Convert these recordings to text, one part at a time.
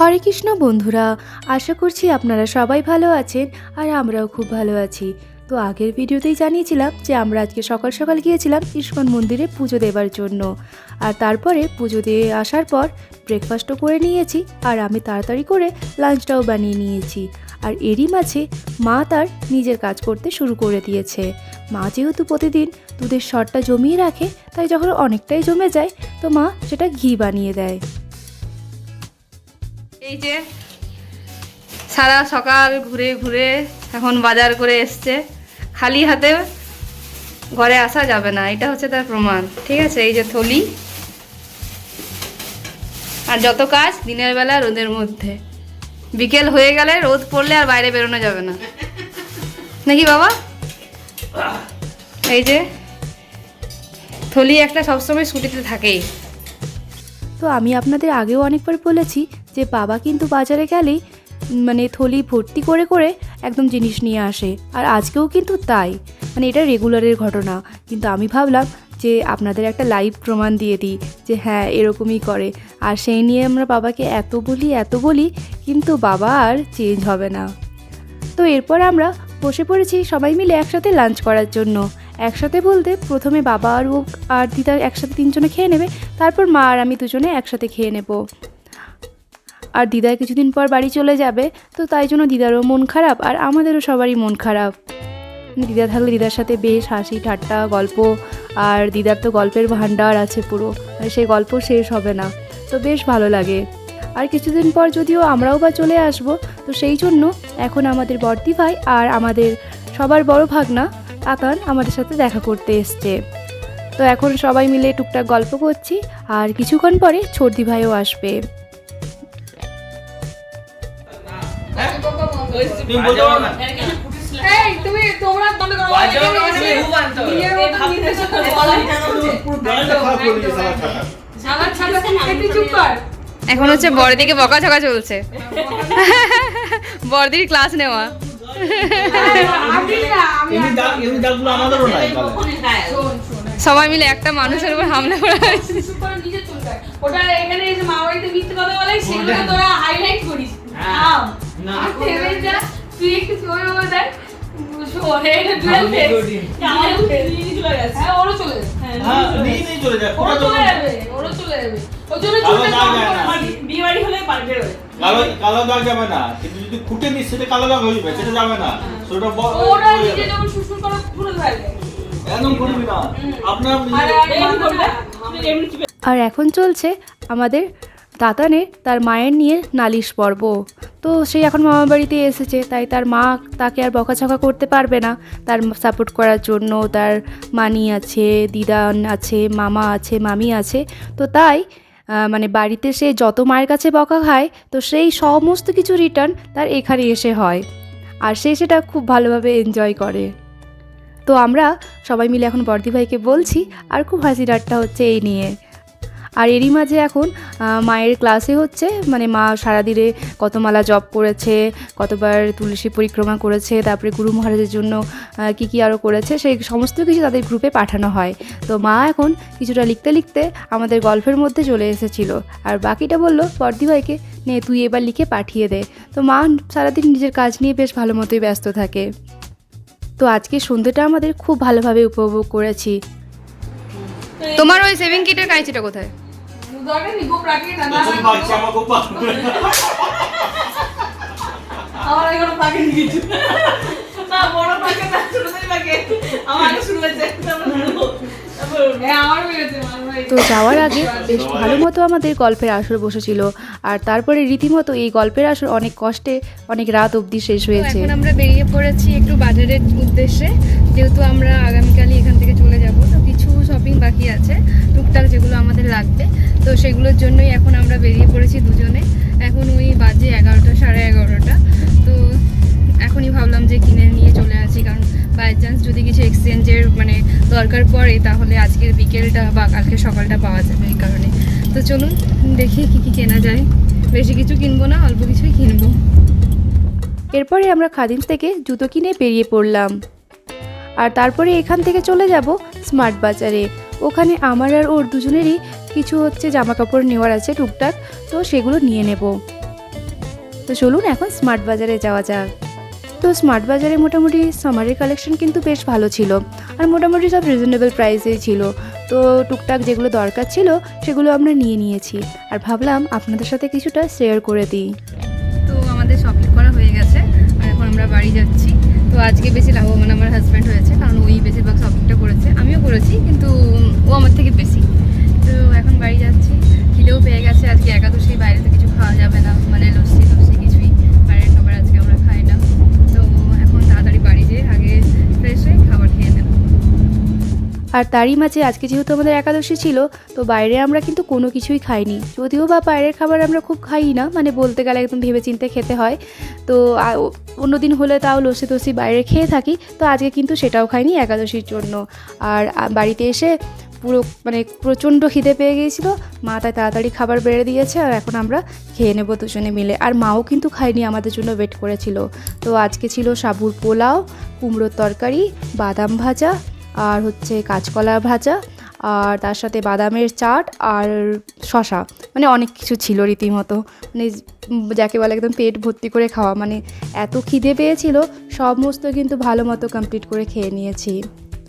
হরে কৃষ্ণ বন্ধুরা, আশা করছি আপনারা সবাই ভালো আছেন আর আমরাও খুব ভালো আছি। তো আগের ভিডিওতেই জানিয়েছিলাম যে আমরা আজকে সকাল সকাল গিয়েছিলাম ইস্কন মন্দিরে পুজো দেবার জন্য। আর তারপরে পুজো দিয়ে আসার পর ব্রেকফাস্টও করে নিয়েছি আর আমি তাড়াতাড়ি করে লাঞ্চটাও বানিয়ে নিয়েছি। আর এরই মাঝে মা তার নিজের কাজ করতে শুরু করে দিয়েছে। মা যেহেতু প্রতিদিন দুধের শরটা জমিয়ে রাখে, তাই যখন অনেকটাই জমে যায়, তো মা সেটা ঘি বানিয়ে দেয়। এই যে সারা সকাল ঘুরে ঘুরে এখন বাজার করে এসছে। খালি হাতে ঘরে আসা যাবে না, এটা হচ্ছে তার প্রমাণ। ঠিক আছে, এই যে থলি। আর যত কাজ দিনের বেলা রোদের মধ্যে। বিকেল হয়ে গেলে রোদ পড়লে আর বাইরে বেরোনো যাবে না। নাকি বাবা? এই যে থলি একটা সবসময় ছুটিতে থাকেই। তো আমি আপনাদের আগেও অনেকবার বলেছি যে বাবা কিন্তু বাজারে গেলেই মানে থলি ভর্তি করে করে একদম জিনিস নিয়ে আসে। আর আজকেও কিন্তু তাই। মানে এটা রেগুলারের ঘটনা। কিন্তু আমি ভাবলাম যে আপনাদের একটা লাইভ প্রমাণ দিয়ে দিই যে হ্যাঁ এরকমই করে। আর সেই নিয়ে আমরা বাবাকে এত বলি এত বলি, কিন্তু বাবা আর চেঞ্জ হবে না। তো এরপর আমরা বসে পড়েছি সবাই মিলে একসাথে লাঞ্চ করার জন্য। একসাথে বলতে প্রথমে বাবা আর ও আর দিদা একসাথে তিনজনে খেয়ে নেবে, তারপর মা আর আমি দুজনে একসাথে খেয়ে নেব। আর দিদা কিছুদিন পর বাড়ি চলে যাবে, তো তাই জন্য দিদারও মন খারাপ আর আমাদেরও সবারই মন খারাপ। দিদা থাকলে দিদার সাথে বেশ হাসি, ঠাট্টা, গল্প, আর দিদার তো গল্পের ভাণ্ডার আছে পুরো সেই গল্প শেষ হবে না, তো বেশ ভালো লাগে। আর কিছুদিন পর যদিও আমরাও বা চলে আসব, তো সেই জন্য এখন আমাদের বর্দি ভাই আর আমাদের সবার বড় ভাগনা আতান আমাদের সাথে দেখা করতে এসছে। তো এখন সবাই মিলে টুকটাক গল্প করছি, আর কিছুক্ষণ পরে ছর্দি ভাইও আসবে। তুমি বলতে পারো না। এই তুমি তোমরা বন্ধ করো। বাজে এখানে হচ্ছে বড়দিকে বকাঝকা চলছে। বড়দির ক্লাস নেওয়া। সবাই মিলে একটা মানুষের উপর হামলা করা হয়েছে। ওটা এখানে এসে মা বাড়িতে মিথ্যে কথা বলে সেগুলো তোরা হাইলাইট করিস। হ্যাঁ। না। যা তুই একটু দেখ। হ্যাঁ হ্যাঁ, কালো দাগ যাবে না। কিন্তু যদি নিস সেটা কালো দাগ হয়ে যাবে সেটা যাবে না। সেটা ওরা নিজে যখন করে পুরো ধরে একদম করবি? না আপনার আর এখন চলছে আমাদের দাতানের তার মায়ের নিয়ে নালিশ পর্ব। তো সে এখন মামা বাড়িতে এসেছে, তাই তার মা তাকে আর বকাঝকা করতে পারবে না। তার সাপোর্ট করার জন্য তার মানি আছে, দিদান আছে, মামা আছে, মামি আছে। তো তাই মানে বাড়িতে সে যত মায়ের কাছে বকা খায়, তো সেই সমস্ত কিছু রিটার্ন তার এখানে এসে হয়। আর সে সেটা খুব ভালোভাবে এনজয় করে। তো আমরা সবাই মিলে এখন বর্দি ভাইকে বলছি, আর খুব হাসি ঠাট্টা হচ্ছে এই নিয়ে। আর এরই মাঝে এখন মায়ের ক্লাসে হচ্ছে মানে মা সারাদিনে কত মালা জপ করেছে, কতবার তুলসী পরিক্রমা করেছে, তারপরে গুরু মহারাজের জন্য কি কি আরও করেছে, সেই সমস্ত কিছু তাদের গ্রুপে পাঠানো হয়। তো মা এখন কিছুটা লিখতে লিখতে আমাদের গল্পের মধ্যে চলে এসেছিল। আর বাকিটা বলল, বর্দি ভাইকে নে, তুই এবার লিখে পাঠিয়ে দে। তো মা সারাদিন নিজের কাজ নিয়ে বেশ ভালো মতোই ব্যস্ত থাকে। তো আজকে সন্ধ্যেটা আমাদের খুব ভালোভাবে উপভোগ করেছি। তোমার ওই সেভিং কিটের কাঁচিটা কোথায়? দরকার নেই গোপ রাখি না না তোর বাচ্চা আমাকে উপহার করে। আমার এখনও পাকে কিছু না বড় পাকে না ছোট ছোট পাকে আমার আগে শুরু হয়েছে হ্যাঁ তো যাওয়ার আগে বেশ ভালো মতো আমাদের গল্পের আসর বসেছিল আর তারপরে রীতিমতো এই গল্পের আসর অনেক কষ্টে অনেক রাত অবধি শেষ হয়েছে। এখন আমরা বেরিয়ে পড়েছি একটু বাজারের উদ্দেশ্যে যেহেতু আমরা আগামীকালই এখান থেকে চলে যাব তো কিছু শপিং বাকি আছে টুকটাক যেগুলো আমাদের লাগবে। তো সেগুলোর জন্যই এখন আমরা বেরিয়ে পড়েছি দুজনে। এখন ওই বাজে এগারোটা, সাড়ে এগারোটা। তো এখনই ভাবলাম যে কিনে নিয়ে চলে আসি, কারণ বাই চান্স যদি কিছু এক্সচেঞ্জের মানে দরকার পড়ে, তাহলে আজকের বিকেলটা বা কালকে সকালটা পাওয়া যাবে এই কারণে। তো চলুন দেখি কী কী কেনা যায়। বেশি কিছু কিনবো না, অল্প কিছুই কিনবো। এরপরে আমরা খাদিমস থেকে জুতো কিনে বেরিয়ে পড়লাম। আর তারপরে এখান থেকে চলে যাব স্মার্ট বাজারে। ওখানে আমার আর ওর দুজনেরই কিছু হচ্ছে জামা কাপড় নেওয়ার আছে টুকটাক, তো সেগুলো নিয়ে নেব। তো চলুন এখন স্মার্ট বাজারে যাওয়া যাক। তো স্মার্ট বাজারে মোটামুটি সামারের কালেকশন কিন্তু বেশ ভালো ছিল, আর মোটামুটি সব রিজনেবল প্রাইসেই ছিল। তো টুকটাক যেগুলো দরকার ছিল, সেগুলো আমরা নিয়ে নিয়েছি। আর ভাবলাম আপনাদের সাথে কিছুটা শেয়ার করে দিই। তো আমাদের শপিং করা হয়ে গেছে, আর এখন আমরা বাড়ি যাচ্ছি। তো আজকে বেশি লাভবান আমার হাজব্যান্ড হয়েছে, কারণ ওই বেশিরভাগ শপিংটা করেছে। আমিও করেছি, কিন্তু ও আমার থেকে বেশি। তো এখন বাড়ি যাচ্ছি। খিদেও পেয়ে গেছে, আজকে একাদশী, বাইরে তো কিছু খাওয়া যাবে না। মানে লস্যি টস্যি কিছুই, বাইরের খাবার আজকে আমরা খাই না। তো এখন তাড়াতাড়ি বাড়ি যেয়ে আগে ফ্রেশ হয়ে খাবার খেয়ে নেব। আর তারই মাঝে আজকে যেহেতু আমাদের একাদশী ছিল, তো বাইরে আমরা কিন্তু কোনো কিছুই খাইনি। যদিও বা বাইরের খাবার আমরা খুব খাই না মানে বলতে গেলে একদম ভেবে চিন্তে খেতে হয়। তো অন্য দিন হলে তাও লস্যি টসি বাইরে খেয়ে থাকি, তো আজকে কিন্তু সেটাও খাইনি একাদশীর জন্য। আর বাড়িতে এসে পুরো মানে প্রচণ্ড খিদে পেয়ে গিয়েছিল। মা তাই তাড়াতাড়ি খাবার বেড়ে দিয়েছে আর এখন আমরা খেয়ে নেব দুজনে মিলে। আর মাও কিন্তু খায়নি, আমাদের জন্য ওয়েট করেছিল। তো আজকে ছিল সাবুর পোলাও, কুমড়োর তরকারি, বাদাম ভাজা আর হচ্ছে কাঁচকলা ভাজা আর তার সাথে বাদামের চাট আর শশা মানে অনেক কিছু ছিল রীতিমতো। মানে যাকে বলে একদম পেট ভর্তি করে খাওয়া। মানে এত খিদে পেয়েছিল, সমস্ত কিন্তু ভালো মতো কমপ্লিট করে খেয়ে নিয়েছি।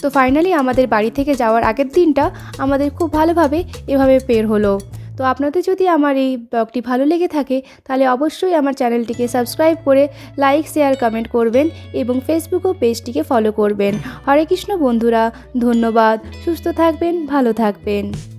তো ফাইনালি আমাদের বাড়ি থেকে যাওয়ার আগের দিনটা আমাদের খুব ভালোভাবে এভাবে পের হলো। তো আপনাদের যদি আমার এই ব্লগটি ভালো লেগে থাকে, তাহলে অবশ্যই আমার চ্যানেলটিকে সাবস্ক্রাইব করে লাইক শেয়ার কমেন্ট করবেন এবং ফেসবুক ও পেজটিকে ফলো করবেন। হরে কৃষ্ণ বন্ধুরা, ধন্যবাদ। সুস্থ থাকবেন, ভালো থাকবেন।